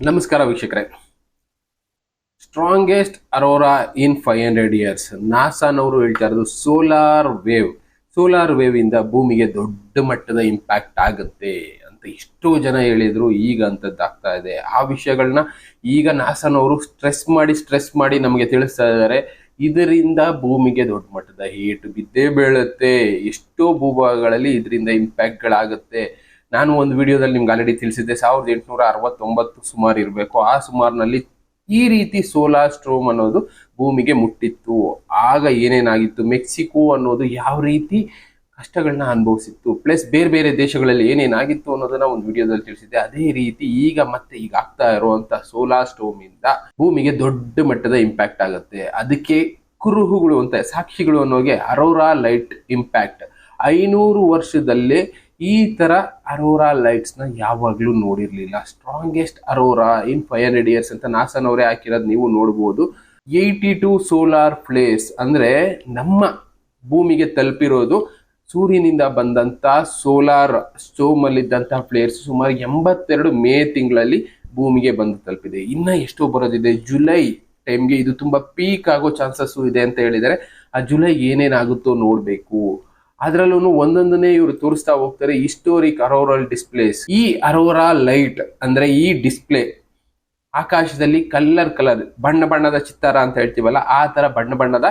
ನಮಸ್ಕಾರ ವೀಕ್ಷಕರೇ. Strongest aurora in five hundred years ನಾಸಾನವರು ಹೇಳ್ತಾ ಇರೋದು ಸೋಲಾರ್ ವೇವ್ ಸೋಲಾರ್ ವೇವ್ ಇಂದ ಭೂಮಿಗೆ ದೊಡ್ಡ ಮಟ್ಟದ ಇಂಪ್ಯಾಕ್ಟ್ ಆಗುತ್ತೆ ಅಂತ ಎಷ್ಟೋ ಜನ ಹೇಳಿದ್ರು. ಈಗ ಅಂತದ್ದಾಗ್ತಾ ಇದೆ. ಆ ವಿಷಯಗಳನ್ನ ಈಗ ನಾಸಾನವರು ಸ್ಟ್ರೆಸ್ ಮಾಡಿ ಸ್ಟ್ರೆಸ್ ಮಾಡಿ ನಮಗೆ ತಿಳಿಸ್ತಾ ಇದ್ದಾರೆ. ಇದರಿಂದ ಭೂಮಿಗೆ ದೊಡ್ಡ ಮಟ್ಟದ ಹೀಟ್ ಬಿದ್ದೇ ಬೀಳುತ್ತೆ. ಎಷ್ಟೋ ಭೂಭಾಗಗಳಲ್ಲಿ ಇದರಿಂದ ಇಂಪ್ಯಾಕ್ಟ್ಗಳಾಗುತ್ತೆ ನಾನು ಒಂದು ವಿಡಿಯೋದಲ್ಲಿ ನಿಮ್ಗೆ ಆಲ್ರೆಡಿ ತಿಳಿಸಿದ್ದೆ, ಸಾವಿರದ ಎಂಟುನೂರ ಅರವತ್ತೊಂಬತ್ತು ಸುಮಾರು ಇರಬೇಕು. ಆ ಸುಮಾರಿನಲ್ಲಿ ಈ ರೀತಿ ಸೋಲಾರ್ ಸ್ಟ್ರೋಮ್ ಅನ್ನೋದು ಭೂಮಿಗೆ ಮುಟ್ಟಿತ್ತು. ಆಗ ಏನೇನಾಗಿತ್ತು? ಮೆಕ್ಸಿಕೋ ಅನ್ನೋದು ಯಾವ ರೀತಿ ಕಷ್ಟಗಳನ್ನ ಅನುಭವಿಸಿತ್ತು? ಪ್ಲಸ್ ಬೇರೆ ಬೇರೆ ದೇಶಗಳಲ್ಲಿ ಏನೇನಾಗಿತ್ತು ಅನ್ನೋದನ್ನ ಒಂದು ವಿಡಿಯೋದಲ್ಲಿ ತಿಳಿಸಿದ್ದೆ. ಅದೇ ರೀತಿ ಈಗ ಮತ್ತೆ ಈಗ ಆಗ್ತಾ ಇರುವಂತಹ ಸೋಲಾರ್ ಸ್ಟೋಮ್ ಇಂದ ಭೂಮಿಗೆ ದೊಡ್ಡ ಮಟ್ಟದ ಇಂಪ್ಯಾಕ್ಟ್ ಆಗುತ್ತೆ. ಅದಕ್ಕೆ ಕುರುಹುಗಳು ಅಂತ, ಸಾಕ್ಷಿಗಳು ಅನ್ನೋಗೆ ಅರೋರಾ ಲೈಟ್ ಇಂಪ್ಯಾಕ್ಟ್ ಐನೂರು ವರ್ಷದಲ್ಲೇ ಈ ತರ ಅರೋರಾ ಲೈಟ್ಸ್ನ ಯಾವಾಗ್ಲೂ ನೋಡಿರ್ಲಿಲ್ಲ. Strongest aurora in five hundred years ಅಂತ ನಾಸನವರೇ ಹಾಕಿರೋದು ನೀವು ನೋಡ್ಬೋದು. ಏಯ್ಟಿ ಟು ಸೋಲಾರ್ ಪ್ಲೇಸ್ ಅಂದ್ರೆ ನಮ್ಮ ಭೂಮಿಗೆ ತಲುಪಿರೋದು ಸೂರ್ಯನಿಂದ ಬಂದಂತ ಸೋಲಾರ್ ಸ್ಟೋಮ್ ಅಲ್ಲಿದ್ದಂತಹ ಪ್ಲೇಯರ್ಸ್ ಸುಮಾರು ಎಂಬತ್ತೆರಡು ಮೇ ತಿಂಗಳಲ್ಲಿ ಭೂಮಿಗೆ ಬಂದು ತಲುಪಿದೆ. ಇನ್ನ ಎಷ್ಟೋ ಬರೋದಿದೆ. ಜುಲೈ ಟೈಮ್ಗೆ ಇದು ತುಂಬಾ ಪೀಕ್ ಆಗೋ ಚಾನ್ಸಸ್ ಇದೆ ಅಂತ ಹೇಳಿದರೆ ಆ ಜುಲೈ ಏನೇನಾಗುತ್ತೋ ನೋಡ್ಬೇಕು. ಅದ್ರಲ್ಲೂ ಒಂದೊಂದನ್ನೇ ಇವರು ತೋರಿಸ್ತಾ ಹೋಗ್ತಾರೆ ಹಿಸ್ಟೋರಿಕ್ ಅರೋರಲ್ ಡಿಸ್ಪ್ಲೇಸ್ ಈ ಅರೋರಾ ಲೈಟ್ ಅಂದ್ರೆ ಈ ಡಿಸ್ಪ್ಲೇ ಆಕಾಶದಲ್ಲಿ ಕಲರ್ ಕಲರ್ ಬಣ್ಣ ಬಣ್ಣದ ಚಿತ್ತಾರ ಅಂತ ಹೇಳ್ತೀವಲ್ಲ, ಆ ತರ ಬಣ್ಣ ಬಣ್ಣದ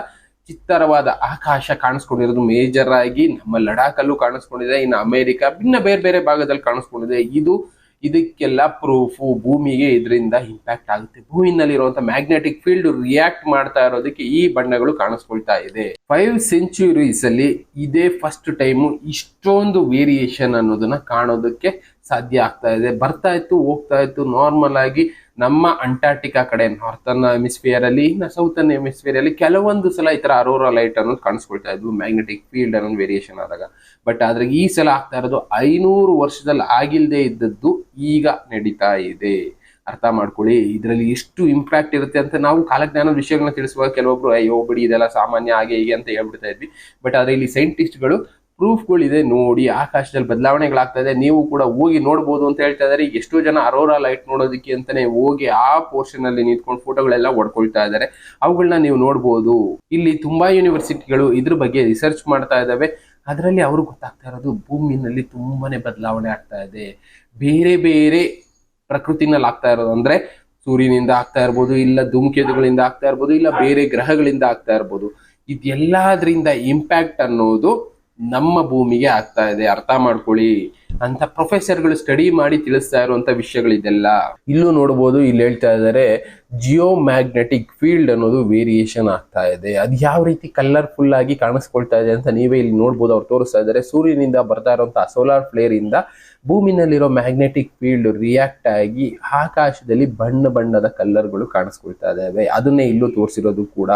ಚಿತ್ತರವಾದ ಆಕಾಶ ಕಾಣಿಸ್ಕೊಂಡಿರೋದು ಮೇಜರ್ ಆಗಿ ನಮ್ಮ ಲಡಾಖಲ್ಲೂ ಕಾಣಿಸ್ಕೊಂಡಿದೆ, ಇನ್ನು ಅಮೇರಿಕಾ ಭಿನ್ನ ಬೇರೆ ಬೇರೆ ಭಾಗದಲ್ಲಿ ಕಾಣಿಸ್ಕೊಂಡಿದೆ. ಇದು ಇದಕ್ಕೆಲ್ಲ ಪ್ರೂಫು ಭೂಮಿಗೆ ಇದರಿಂದ ಇಂಪ್ಯಾಕ್ಟ್ ಆಗುತ್ತೆ. ಭೂಮಿನಲ್ಲಿರುವಂತ ಮ್ಯಾಗ್ನೆಟಿಕ್ ಫೀಲ್ಡ್ ರಿಯಾಕ್ಟ್ ಮಾಡ್ತಾ ಇರೋದಕ್ಕೆ ಈ ಬಣ್ಣಗಳು ಕಾಣಿಸ್ಕೊಳ್ತಾ ಇದೆ. ಫೈವ್ ಸೆಂಚುರೀಸ್ ಅಲ್ಲಿ ಇದೇ ಫಸ್ಟ್ ಟೈಮು ಇಷ್ಟೊಂದು ವೇರಿಯೇಷನ್ ಅನ್ನೋದನ್ನ ಕಾಣೋದಕ್ಕೆ ಸಾಧ್ಯ ಆಗ್ತಾ ಇದೆ. ಬರ್ತಾ ಇತ್ತು, ಹೋಗ್ತಾ ಇತ್ತು ನಾರ್ಮಲ್ ಆಗಿ ನಮ್ಮ ಅಂಟಾರ್ಟಿಕಾ ಕಡೆ ನಾರ್ತನ್ ಹೆಮಿಸ್ಫಿಯರ್ ಅಲ್ಲಿ ಸೌತನ್ ಸೌತರ್ನ್ ಹೆಮಿಸ್ಫಿಯರ್ ಅಲ್ಲಿ ಕೆಲವೊಂದು ಸಲ ಈ ತರ ಅರೋರಾ ಲೈಟ್ ಅನ್ನೋದು ಕಾಣಿಸ್ಕೊಳ್ತಾ ಇದ್ವು ಮ್ಯಾಗ್ನೆಟಿಕ್ ಫೀಲ್ಡ್ ಅನ್ನೋದು ವೇರಿಯೇಷನ್ ಆದಾಗ. ಬಟ್ ಆದ್ರೆ ಈ ಸಲ ಆಗ್ತಾ ಇರೋದು ಐನೂರು ವರ್ಷದಲ್ಲಿ ಆಗಿಲ್ದೇ ಇದ್ದದ್ದು ಈಗ ನಡೀತಾ ಇದೆ. ಅರ್ಥ ಮಾಡ್ಕೊಳ್ಳಿ, ಇದರಲ್ಲಿ ಎಷ್ಟು ಇಂಪ್ಯಾಕ್ಟ್ ಇರುತ್ತೆ ಅಂತ ನಾವು ಕಾಲಜ್ಞಾನದ ವಿಷಯಗಳನ್ನ ತಿಳಿಸುವಾಗ ಕೆಲವೊಬ್ರು, ಅಯ್ಯೋ, ಬಿಡಿ, ಇದೆಲ್ಲ ಸಾಮಾನ್ಯ ಹಾಗೆ ಹೀಗೆ ಅಂತ ಹೇಳ್ಬಿಡ್ತಾ ಇದ್ವಿ. ಬಟ್ ಆದ್ರೆ ಇಲ್ಲಿ ಸೈಂಟಿಸ್ಟ್ಗಳು ಪ್ರೂಫ್ಗಳಿದೆ ನೋಡಿ, ಆಕಾಶದಲ್ಲಿ ಬದಲಾವಣೆಗಳಾಗ್ತಾ ಇದೆ ನೀವು ಕೂಡ ಹೋಗಿ ನೋಡ್ಬೋದು ಅಂತ ಹೇಳ್ತಾ ಇದ್ದಾರೆ. ಎಷ್ಟೋ ಜನ ಅರೋರಾ ಲೈಟ್ ನೋಡೋದಕ್ಕೆ ಅಂತಾನೆ ಹೋಗಿ ಆ ಪೋರ್ಷನ್ ಅಲ್ಲಿ ನಿಂತ್ಕೊಂಡು ಫೋಟೋಗಳೆಲ್ಲ ಹೊಡ್ಕೊಳ್ತಾ ಇದ್ದಾರೆ. ಅವುಗಳನ್ನ ನೀವು ನೋಡ್ಬೋದು. ಇಲ್ಲಿ ತುಂಬಾ ಯೂನಿವರ್ಸಿಟಿಗಳು ಇದ್ರ ಬಗ್ಗೆ ರಿಸರ್ಚ್ ಮಾಡ್ತಾ ಇದ್ದಾವೆ. ಅದರಲ್ಲಿ ಅವರು ಗೊತ್ತಾಗ್ತಾ ಇರೋದು ಭೂಮಿನಲ್ಲಿ ತುಂಬಾನೇ ಬದಲಾವಣೆ ಆಗ್ತಾ ಇದೆ. ಬೇರೆ ಬೇರೆ ಪ್ರಕೃತಿನಲ್ಲಿ ಆಗ್ತಾ ಇರೋದು ಅಂದ್ರೆ ಸೂರ್ಯನಿಂದ ಆಗ್ತಾ ಇರ್ಬೋದು, ಇಲ್ಲ ಧೂಮಕೇತುಗಳಿಂದ ಆಗ್ತಾ ಇರ್ಬೋದು, ಇಲ್ಲ ಬೇರೆ ಗ್ರಹಗಳಿಂದ ಆಗ್ತಾ ಇರ್ಬೋದು. ಇದೆಲ್ಲದ್ರಿಂದ ಇಂಪ್ಯಾಕ್ಟ್ ಅನ್ನೋದು ನಮ್ಮ ಭೂಮಿಗೆ ಆಗ್ತಾ ಇದೆ, ಅರ್ಥ ಮಾಡ್ಕೊಳ್ಳಿ ಅಂತ ಪ್ರೊಫೆಸರ್ಗಳು ಸ್ಟಡಿ ಮಾಡಿ ತಿಳಿಸ್ತಾ ಇರುವಂತ ವಿಷಯಗಳಿದೆಲ್ಲ. ಇಲ್ಲೂ ನೋಡಬಹುದು ಇಲ್ಲಿ ಹೇಳ್ತಾ ಇದ್ದಾರೆ ಜಿಯೋ ಮ್ಯಾಗ್ನೆಟಿಕ್ ಫೀಲ್ಡ್ ಅನ್ನೋದು ವೇರಿಯೇಷನ್ ಆಗ್ತಾ ಇದೆ. ಅದು ಯಾವ ರೀತಿ ಕಲರ್ಫುಲ್ ಆಗಿ ಕಾಣಿಸ್ಕೊಳ್ತಾ ಇದೆ ಅಂತ ನೀವೇ ಇಲ್ಲಿ ನೋಡ್ಬೋದು, ಅವ್ರು ತೋರಿಸ್ತಾ ಇದ್ದಾರೆ. ಸೂರ್ಯನಿಂದ ಬರ್ತಾ ಇರುವಂತಹ ಸೋಲಾರ್ ಫ್ಲೇರ್ ಇಂದ ಭೂಮಿನಲ್ಲಿರೋ ಮ್ಯಾಗ್ನೆಟಿಕ್ ಫೀಲ್ಡ್ ರಿಯಾಕ್ಟ್ ಆಗಿ ಆಕಾಶದಲ್ಲಿ ಬಣ್ಣ ಬಣ್ಣದ ಕಲರ್ಗಳು ಕಾಣಿಸ್ಕೊಳ್ತಾ ಇದ್ದಾವೆ ಅದನ್ನೇ ಇಲ್ಲೂ ತೋರಿಸಿರೋದು ಕೂಡ.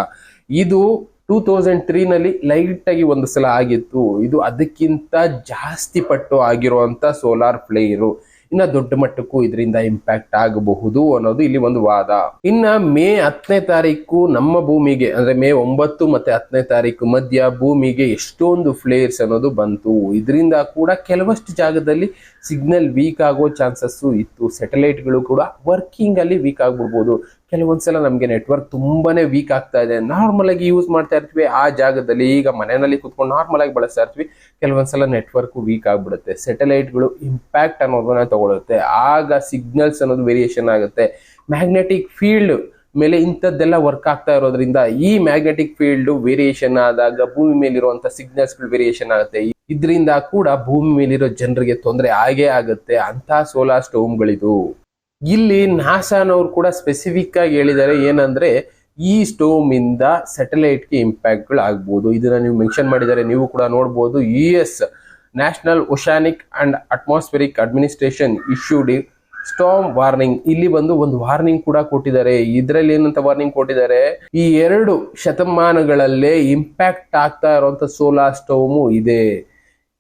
ಇದು ಟೂ ತೌಸಂಡ್ ತ್ರೀ ನಲ್ಲಿ ಲೈಟ್ ಆಗಿ ಒಂದು ಸಲ ಆಗಿತ್ತು. ಇದು ಅದಕ್ಕಿಂತ ಜಾಸ್ತಿ ಪಟ್ಟು ಆಗಿರುವಂತ ಸೋಲಾರ್ ಫ್ಲೇರು ಇನ್ನ ದೊಡ್ಡ ಮಟ್ಟಕ್ಕೂ ಇದರಿಂದ ಇಂಪ್ಯಾಕ್ಟ್ ಆಗಬಹುದು ಅನ್ನೋದು ಇಲ್ಲಿ ಒಂದು ವಾದ. ಇನ್ನ ಮೇ ಹತ್ತನೇ ತಾರೀಕು ನಮ್ಮ ಭೂಮಿಗೆ, ಅಂದ್ರೆ ಮೇ ಒಂಬತ್ತು ಮತ್ತೆ ಹತ್ತನೇ ತಾರೀಕು ಮಧ್ಯ ಭೂಮಿಗೆ ಎಷ್ಟೊಂದು ಫ್ಲೇರ್ಸ್ ಅನ್ನೋದು ಬಂತು. ಇದರಿಂದ ಕೂಡ ಕೆಲವಷ್ಟು ಜಾಗದಲ್ಲಿ ಸಿಗ್ನಲ್ ವೀಕ್ ಆಗೋ ಚಾನ್ಸಸ್ ಇತ್ತು. ಸ್ಯಾಟಲೈಟ್ಗಳು ಕೂಡ ವರ್ಕಿಂಗ್ ಅಲ್ಲಿ ವೀಕ್ ಆಗ್ಬಿಡ್ಬೋದು. ಕೆಲವೊಂದ್ಸಲ ನಮಗೆ ನೆಟ್ವರ್ಕ್ ತುಂಬಾನೇ ವೀಕ್ ಆಗ್ತಾ ಇದೆ. ನಾರ್ಮಲ್ ಆಗಿ ಯೂಸ್ ಮಾಡ್ತಾ ಇರ್ತೀವಿ. ಆ ಜಾಗದಲ್ಲಿ ಈಗ ಮನೆಯಲ್ಲಿ ಕುತ್ಕೊಂಡು ನಾರ್ಮಲ್ ಆಗಿ ಬಳಸ್ತಾ ಇರ್ತೀವಿ. ಕೆಲವೊಂದ್ಸಲ ನೆಟ್ವರ್ಕ್ ವೀಕ್ ಆಗ್ಬಿಡುತ್ತೆ. ಸೆಟಲೈಟ್ಗಳು ಇಂಪ್ಯಾಕ್ಟ್ ಅನ್ನೋದನ್ನ ತಗೊಳುತ್ತೆ. ಆಗ ಸಿಗ್ನಲ್ಸ್ ಅನ್ನೋದು ವೇರಿಯೇಷನ್ ಆಗುತ್ತೆ. ಮ್ಯಾಗ್ನೆಟಿಕ್ ಫೀಲ್ಡ್ ಮೇಲೆ ಇಂಥದ್ದೆಲ್ಲ ವರ್ಕ್ ಆಗ್ತಾ ಇರೋದ್ರಿಂದ ಈ ಮ್ಯಾಗ್ನೆಟಿಕ್ ಫೀಲ್ಡ್ ವೇರಿಯೇಷನ್ ಆದಾಗ ಭೂಮಿ ಮೇಲಿರುವಂತ ಸಿಗ್ನಲ್ಸ್ಗಳು ವೇರಿಯೇಷನ್ ಆಗುತ್ತೆ. ಇದರಿಂದ ಕೂಡ ಭೂಮಿ ಮೇಲಿರೋ ಜನರಿಗೆ ತೊಂದರೆ ಆಗೇ ಆಗುತ್ತೆ. ಅಂತ ಸೋಲಾರ್ ಸ್ಟೋಮ್ಗಳಿದು ಇಲ್ಲಿ ನಾಸಾನವ್ರು ಕೂಡ ಸ್ಪೆಸಿಫಿಕ್ ಆಗಿ ಹೇಳಿದ್ದಾರೆ ಏನಂದ್ರೆ ಈ ಸ್ಟೋಮ್ ಇಂದ ಸ್ಯಾಟಲೈಟ್ಗೆ ಇಂಪ್ಯಾಕ್ಟ್ಗಳು ಆಗ್ಬೋದು. ಇದನ್ನ ನೀವು ಮೆನ್ಷನ್ ಮಾಡಿದ್ದಾರೆ, ನೀವು ಕೂಡ ನೋಡ್ಬೋದು. U S national oceanic and atmospheric administration issued storm warning ಇಲ್ಲಿ ಬಂದು ಒಂದು ವಾರ್ನಿಂಗ್ ಕೂಡ ಕೊಟ್ಟಿದ್ದಾರೆ. ಇದರಲ್ಲಿ ಏನಂತ ವಾರ್ನಿಂಗ್ ಕೊಟ್ಟಿದ್ದಾರೆ? ಈ ಎರಡು ಶತಮಾನಗಳಲ್ಲೇ ಇಂಪ್ಯಾಕ್ಟ್ ಆಗ್ತಾ ಇರುವಂತ ಸೋಲಾರ್ ಸ್ಟೋಮು ಇದೆ.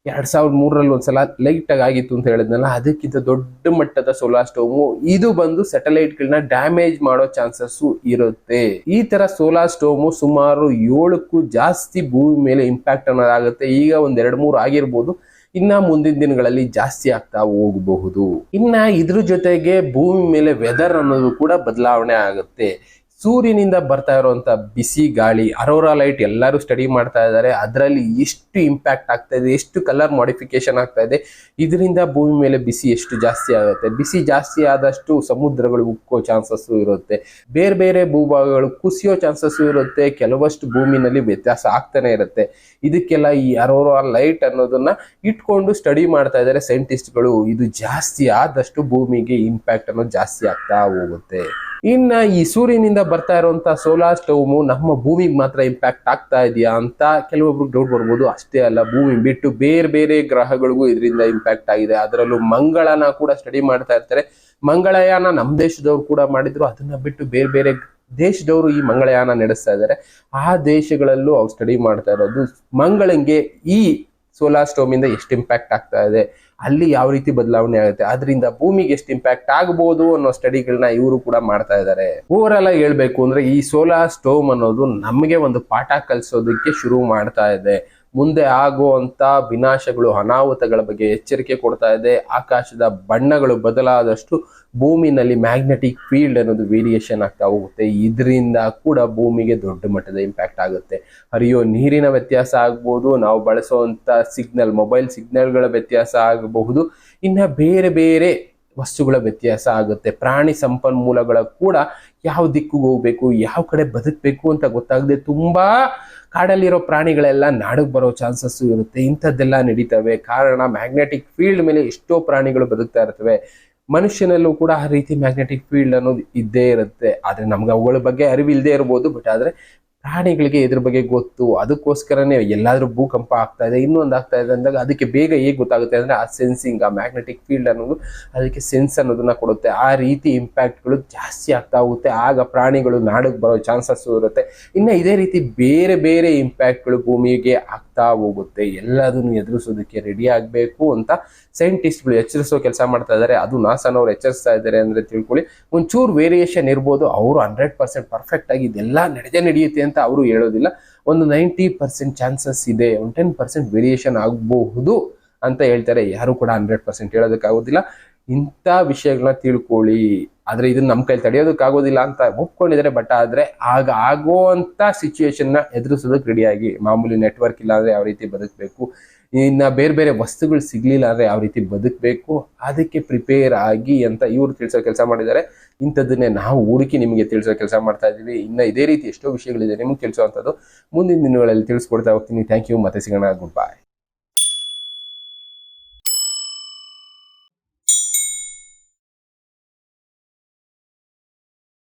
ಎರಡ್ ಸಾವಿರದ ಮೂರರಲ್ಲಿ ಒಂದ್ಸಲ ಲೈಟ್ ಆಗಿ ಆಗಿತ್ತು ಅಂತ ಹೇಳಿದ್ನಲ್ಲ, ಅದಕ್ಕಿಂತ ದೊಡ್ಡ ಮಟ್ಟದ ಸೋಲಾರ್ ಸ್ಟೋಮು ಇದು ಬಂದು ಸ್ಯಾಟಲೈಟ್ ಗಳನ್ನ ಡ್ಯಾಮೇಜ್ ಮಾಡೋ ಚಾನ್ಸಸ್ ಇರುತ್ತೆ. ಈ ತರ ಸೋಲಾರ್ ಸ್ಟೋಮು ಸುಮಾರು ಏಳಕ್ಕೂ ಜಾಸ್ತಿ ಭೂಮಿ ಮೇಲೆ ಇಂಪ್ಯಾಕ್ಟ್ ಅನ್ನೋದಾಗುತ್ತೆ. ಈಗ ಒಂದ್ ಎರಡ್ ಮೂರು ಆಗಿರ್ಬೋದು, ಇನ್ನ ಮುಂದಿನ ದಿನಗಳಲ್ಲಿ ಜಾಸ್ತಿ ಆಗ್ತಾ ಹೋಗಬಹುದು. ಇನ್ನ ಇದ್ರ ಜೊತೆಗೆ ಭೂಮಿ ಮೇಲೆ ವೆದರ್ ಅನ್ನೋದು ಕೂಡ ಬದಲಾವಣೆ ಆಗುತ್ತೆ. ಸೂರ್ಯನಿಂದ ಬರ್ತಾ ಇರುವಂತ ಬಿಸಿ ಗಾಳಿ ಅರೋರಾ ಲೈಟ್ ಎಲ್ಲರೂ ಸ್ಟಡಿ ಮಾಡ್ತಾ ಇದ್ದಾರೆ. ಅದರಲ್ಲಿ ಎಷ್ಟು ಇಂಪ್ಯಾಕ್ಟ್ ಆಗ್ತಾ ಇದೆ, ಎಷ್ಟು ಕಲರ್ ಮಾಡಿಫಿಕೇಶನ್ ಆಗ್ತಾ ಇದೆ, ಇದರಿಂದ ಭೂಮಿ ಮೇಲೆ ಬಿಸಿ ಎಷ್ಟು ಜಾಸ್ತಿ ಆಗುತ್ತೆ. ಬಿಸಿ ಜಾಸ್ತಿ ಆದಷ್ಟು ಸಮುದ್ರಗಳು ಉಕ್ಕೋ ಚಾನ್ಸಸ್ ಇರುತ್ತೆ. ಬೇರೆ ಬೇರೆ ಭೂಭಾಗಗಳು ಕುಸಿಯೋ ಚಾನ್ಸಸ್ ಇರುತ್ತೆ. ಕೆಲವಷ್ಟು ಭೂಮಿನಲ್ಲಿ ವ್ಯತ್ಯಾಸ ಆಗ್ತಾನೆ ಇರುತ್ತೆ. ಇದಕ್ಕೆಲ್ಲ ಈ ಅರೋರಾ ಲೈಟ್ ಅನ್ನೋದನ್ನ ಇಟ್ಕೊಂಡು ಸ್ಟಡಿ ಮಾಡ್ತಾ ಇದ್ದಾರೆ ಸೈಂಟಿಸ್ಟ್ಗಳು ಇದು ಜಾಸ್ತಿ ಆದಷ್ಟು ಭೂಮಿಗೆ ಇಂಪ್ಯಾಕ್ಟ್ ಅನ್ನೋದು ಜಾಸ್ತಿ ಆಗ್ತಾ ಹೋಗುತ್ತೆ. ಇನ್ನ ಈ ಸೂರ್ಯನಿಂದ ಬರ್ತಾ ಇರುವಂತ ಸೋಲಾರ್ ಸ್ಟೋಮು ನಮ್ಮ ಭೂಮಿಗೆ ಮಾತ್ರ ಇಂಪ್ಯಾಕ್ಟ್ ಆಗ್ತಾ ಇದೆಯಾ ಅಂತ ಕೆಲವೊಬ್ರು ಡೌಟ್ ಬರ್ಬೋದು. ಅಷ್ಟೇ ಅಲ್ಲ, ಭೂಮಿ ಬಿಟ್ಟು ಬೇರೆ ಬೇರೆ ಗ್ರಹಗಳಿಗೂ ಇದರಿಂದ ಇಂಪ್ಯಾಕ್ಟ್ ಆಗಿದೆ. ಅದರಲ್ಲೂ ಮಂಗಳನ ಕೂಡ ಸ್ಟಡಿ ಮಾಡ್ತಾ ಇರ್ತಾರೆ. ಮಂಗಳಯಾನ ನಮ್ಮ ದೇಶದವ್ರು ಕೂಡ ಮಾಡಿದ್ರು. ಅದನ್ನ ಬಿಟ್ಟು ಬೇರೆ ಬೇರೆ ದೇಶದವರು ಈ ಮಂಗಳಯಾನ ನಡೆಸ್ತಾ ಇದ್ದಾರೆ. ಆ ದೇಶಗಳಲ್ಲೂ ಅವ್ರು ಸ್ಟಡಿ ಮಾಡ್ತಾ ಇರೋದು ಮಂಗಳಂಗೆ ಈ ಸೋಲಾರ್ ಸ್ಟೋಮಿಂದ ಎಷ್ಟು ಇಂಪ್ಯಾಕ್ಟ್ ಆಗ್ತಾ ಇದೆ. ಅಲ್ಲಿ ಯಾವ ರೀತಿ ಬದಲಾವಣೆ ಆಗುತ್ತೆ? ಅದರಿಂದ ಭೂಮಿಗೆ ಎಷ್ಟು ಇಂಪ್ಯಾಕ್ಟ್ ಆಗಬಹುದು ಅನ್ನೋ ಸ್ಟಡಿಗಳನ್ನ ಇವರು ಕೂಡ ಮಾಡ್ತಾ ಇದ್ದಾರೆ. ಓವರ್ ಆಗಿ ಹೇಳ್ಬೇಕು ಅಂದ್ರೆ ಈ ಸೋಲಾರ್ ಸ್ಟೋಮ್ ಅನ್ನೋದು ನಮಗೆ ಒಂದು ಪಾಠ ಕಲಿಸೋದಕ್ಕೆ ಶುರು ಮಾಡ್ತಾ ಇದೆ. ಮುಂದೆ ಆಗುವಂತ ವಿನಾಶಗಳು, ಅನಾಹುತಗಳ ಬಗ್ಗೆ ಎಚ್ಚರಿಕೆ ಕೊಡ್ತಾ ಇದೆ. ಆಕಾಶದ ಬಣ್ಣಗಳು ಬದಲಾದಷ್ಟು ಭೂಮಿನಲ್ಲಿ ಮ್ಯಾಗ್ನೆಟಿಕ್ ಫೀಲ್ಡ್ ಅನ್ನೋದು ವೇರಿಯೇಷನ್ ಆಗ್ತಾ ಹೋಗುತ್ತೆ. ಇದರಿಂದ ಕೂಡ ಭೂಮಿಗೆ ದೊಡ್ಡ ಮಟ್ಟದ ಇಂಪ್ಯಾಕ್ಟ್ ಆಗುತ್ತೆ. ಹರಿಯೋ ನೀರಿನ ವ್ಯತ್ಯಾಸ ಆಗ್ಬೋದು, ನಾವು ಬಳಸುವಂತ ಸಿಗ್ನಲ್ ಮೊಬೈಲ್ ಸಿಗ್ನಲ್ಗಳ ವ್ಯತ್ಯಾಸ ಆಗಬಹುದು. ಇನ್ನ ಬೇರೆ ಬೇರೆ ವಸ್ತುಗಳ ವ್ಯತ್ಯಾಸ ಆಗುತ್ತೆ. ಪ್ರಾಣಿ ಸಂಪನ್ಮೂಲಗಳ ಕೂಡ ಯಾವ ದಿಕ್ಕಿಗೆ ಹೋಗ್ಬೇಕು, ಯಾವ ಕಡೆ ಬದುಕಬೇಕು ಅಂತ ಗೊತ್ತಾಗದೆ ತುಂಬಾ ಕಾಡಲ್ಲಿರೋ ಪ್ರಾಣಿಗಳೆಲ್ಲ ನಾಡಿಗೆ ಬರೋ ಚಾನ್ಸಸ್ಸು ಇರುತ್ತೆ. ಇಂಥದ್ದೆಲ್ಲ ನಡೀತವೆ. ಕಾರಣ ಮ್ಯಾಗ್ನೆಟಿಕ್ ಫೀಲ್ಡ್ ಮೇಲೆ ಎಷ್ಟೋ ಪ್ರಾಣಿಗಳು ಬದುಕ್ತಾ ಇರ್ತವೆ. ಮನುಷ್ಯನಲ್ಲೂ ಕೂಡ ಆ ರೀತಿ ಮ್ಯಾಗ್ನೆಟಿಕ್ ಫೀಲ್ಡ್ ಅನ್ನೋದು ಇದ್ದೇ ಇರುತ್ತೆ. ಆದರೆ ನಮ್ಗೆ ಅವುಗಳ ಬಗ್ಗೆ ಅರಿವಿಲ್ಲದೆ ಇರ್ಬೋದು. ಬಟ್ ಆದ್ರೆ ಪ್ರಾಣಿಗಳಿಗೆ ಇದ್ರ ಬಗ್ಗೆ ಗೊತ್ತು. ಅದಕ್ಕೋಸ್ಕರನೇ ಎಲ್ಲಾದ್ರೂ ಭೂಕಂಪ ಆಗ್ತಾ ಇದೆ, ಇನ್ನೊಂದು ಆಗ್ತಾ ಇದೆ ಅಂದಾಗ ಅದಕ್ಕೆ ಬೇಗ ಹೇಗೆ ಗೊತ್ತಾಗುತ್ತೆ ಅಂದ್ರೆ ಆ ಸೆನ್ಸಿಂಗ್ ಆ ಮ್ಯಾಗ್ನೆಟಿಕ್ ಫೀಲ್ಡ್ ಅನ್ನೋದು ಅದಕ್ಕೆ ಸೆನ್ಸ್ ಅನ್ನೋದನ್ನ ಕೊಡುತ್ತೆ. ಆ ರೀತಿ ಇಂಪ್ಯಾಕ್ಟ್ಗಳು ಜಾಸ್ತಿ ಆಗ್ತಾ ಹೋಗುತ್ತೆ. ಆಗ ಪ್ರಾಣಿಗಳು ನಾಡುಗೆ ಬರೋ ಚಾನ್ಸಸ್ ಇರುತ್ತೆ. ಇನ್ನು ಇದೇ ರೀತಿ ಬೇರೆ ಬೇರೆ ಇಂಪ್ಯಾಕ್ಟ್ಗಳು ಭೂಮಿಗೆ ಆಗ್ತಾ ಹೋಗುತ್ತೆ ಎಲ್ಲದನ್ನು ಎದುರಿಸೋದಕ್ಕೆ ರೆಡಿ ಆಗಬೇಕು ಅಂತ ಸೈಂಟಿಸ್ಟ್ಗಳು ಎಚ್ಚರಿಸೋ ಕೆಲಸ ಮಾಡ್ತಾ ಇದ್ದಾರೆ ಅದು ನಾಸಾನವ್ರು ಎಚ್ಚರಿಸ್ತಾ ಇದ್ದಾರೆ ಅಂದರೆ ತಿಳ್ಕೊಳ್ಳಿ. ಒಂಚೂರು ವೇರಿಯೇಷನ್ ಇರ್ಬೋದು, ಅವರು ಹಂಡ್ರೆಡ್ ಪರ್ಸೆಂಟ್ ಪರ್ಫೆಕ್ಟ್ ಆಗಿ ಇದೆಲ್ಲ ನಡೆದೇ ನಡೆಯುತ್ತೆ ಅಂತ ಅವರು ಹೇಳೋದಿಲ್ಲ. ಒಂದು ನೈಂಟಿ ಪರ್ಸೆಂಟ್ ಚಾನ್ಸಸ್ ಇದೆ, ಒಂದು ಟೆನ್ ಪರ್ಸೆಂಟ್ ವೇರಿಯೇಷನ್ ಆಗಬಹುದು ಅಂತ ಹೇಳ್ತಾರೆ. ಯಾರು ಕೂಡ ಹಂಡ್ರೆಡ್ ಪರ್ಸೆಂಟ್ ಹೇಳೋದಕ್ಕಾಗೋದಿಲ್ಲ. ಇಂಥ ವಿಷಯಗಳನ್ನ ತಿಳ್ಕೊಳ್ಳಿ. ಆದ್ರೆ ಇದನ್ನ ನಮ್ಮ ಕೈಲಿ ತಡೆಯೋದಕ್ಕಾಗೋದಿಲ್ಲ ಅಂತ ಒಪ್ಕೊಂಡಿದ್ದಾರೆ. ಬಟ್ ಆದ್ರೆ ಆಗ ಆಗುವಂತ ಸಿಚುಯೇಷನ್ನ ಎದುರಿಸೋದಕ್ಕೆ ರೆಡಿಯಾಗಿ ಮಾಮೂಲಿ ನೆಟ್ವರ್ಕ್ ಇಲ್ಲ ಅಂದ್ರೆ ಯಾವ ರೀತಿ ಬದುಕಬೇಕು. ಇನ್ನ ಬೇರೆ ಬೇರೆ ವಸ್ತುಗಳು ಸಿಗ್ಲಿಲ್ಲ ಅಂದ್ರೆ ಯಾವ ರೀತಿ ಬದುಕಬೇಕು. ಅದಕ್ಕೆ ಪ್ರಿಪೇರ್ ಆಗಿ ಅಂತ ಇವರು ತಿಳಿಸೋ ಕೆಲಸ ಮಾಡಿದ್ದಾರೆ. ಇಂಥದ್ದನ್ನೇ ನಾವು ಹುಡುಕಿ ನಿಮಗೆ ತಿಳಿಸೋ ಕೆಲಸ ಮಾಡ್ತಾ ಇದ್ದೀವಿ. ಇನ್ನ ಇದೇ ರೀತಿ ಎಷ್ಟೋ ವಿಷಯಗಳಿದೆ ನಿಮ್ಗೆ ತಿಳಿಸುವಂಥದ್ದು. ಮುಂದಿನ ದಿನಗಳಲ್ಲಿ ತಿಳಿಸ್ಕೊಡ್ತಾ ಹೋಗ್ತೀನಿ. ಥ್ಯಾಂಕ್ ಯು ಮತ್ತೆ ಸಿಗೋಣ. ಗುಡ್ ಬಾಯ್